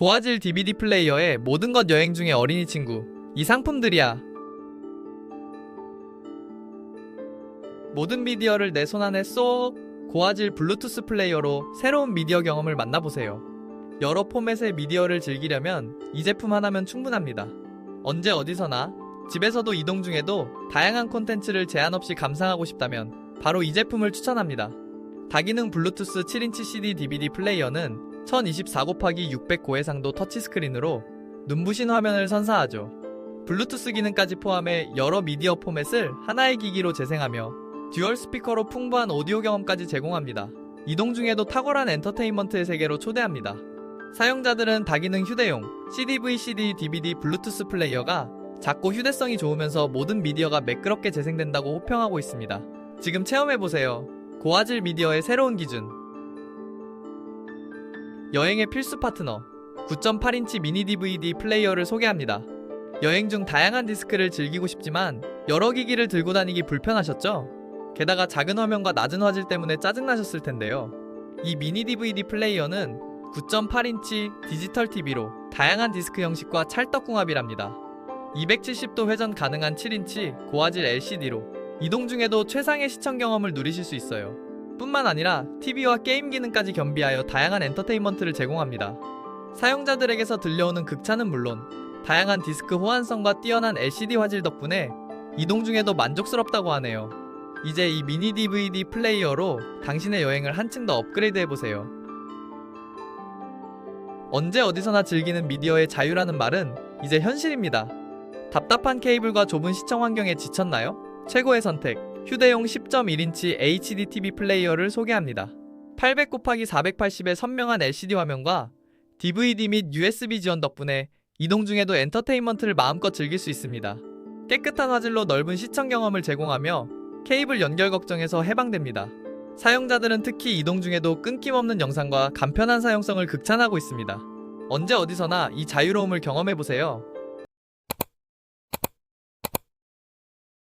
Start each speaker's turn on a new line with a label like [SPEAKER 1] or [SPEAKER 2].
[SPEAKER 1] 고화질 DVD 플레이어에 모든 것 여행 중에 어린이 친구. 이 상품들이야. 모든 미디어를 내 손 안에 쏙 고화질 블루투스 플레이어로 새로운 미디어 경험을 만나보세요. 여러 포맷의 미디어를 즐기려면 이 제품 하나면 충분합니다. 언제 어디서나 집에서도 이동 중에도 다양한 콘텐츠를 제한 없이 감상하고 싶다면 바로 이 제품을 추천합니다. 다기능 블루투스 7인치 CD DVD 플레이어는 1024 곱하기 600 고해상도 터치스크린으로 눈부신 화면을 선사하죠. 블루투스 기능까지 포함해 여러 미디어 포맷을 하나의 기기로 재생하며 듀얼 스피커로 풍부한 오디오 경험까지 제공합니다. 이동 중에도 탁월한 엔터테인먼트의 세계로 초대합니다. 사용자들은 다기능 휴대용 CDV, CD, DVD 블루투스 플레이어가 작고 휴대성이 좋으면서 모든 미디어가 매끄럽게 재생된다고 호평하고 있습니다. 지금 체험해보세요. 고화질 미디어의 새로운 기준. 여행의 필수 파트너 9.8인치 미니 DVD 플레이어를 소개합니다. 여행 중 다양한 디스크를 즐기고 싶지만 여러 기기를 들고 다니기 불편하셨죠? 게다가 작은 화면과 낮은 화질 때문에 짜증나셨을 텐데요. 이 미니 DVD 플레이어는 9.8인치 디지털 TV로 다양한 디스크 형식과 찰떡궁합이랍니다. 270도 회전 가능한 7인치 고화질 LCD로 이동 중에도 최상의 시청 경험을 누리실 수 있어요. 뿐만 아니라 TV와 게임 기능까지 겸비하여 다양한 엔터테인먼트를 제공합니다. 사용자들에게서 들려오는 극찬은 물론 다양한 디스크 호환성과 뛰어난 LCD 화질 덕분에 이동 중에도 만족스럽다고 하네요. 이제 이 미니 DVD 플레이어로 당신의 여행을 한층 더 업그레이드 해보세요. 언제 어디서나 즐기는 미디어의 자유라는 말은 이제 현실입니다. 답답한 케이블과 좁은 시청 환경에 지쳤나요? 최고의 선택, 휴대용 10.1인치 HD TV 플레이어를 소개합니다. 800 곱하기 480의 선명한 LCD 화면과 DVD 및 USB 지원 덕분에 이동 중에도 엔터테인먼트를 마음껏 즐길 수 있습니다. 깨끗한 화질로 넓은 시청 경험을 제공하며 케이블 연결 걱정에서 해방됩니다. 사용자들은 특히 이동 중에도 끊김없는 영상과 간편한 사용성을 극찬하고 있습니다. 언제 어디서나 이 자유로움을 경험해보세요.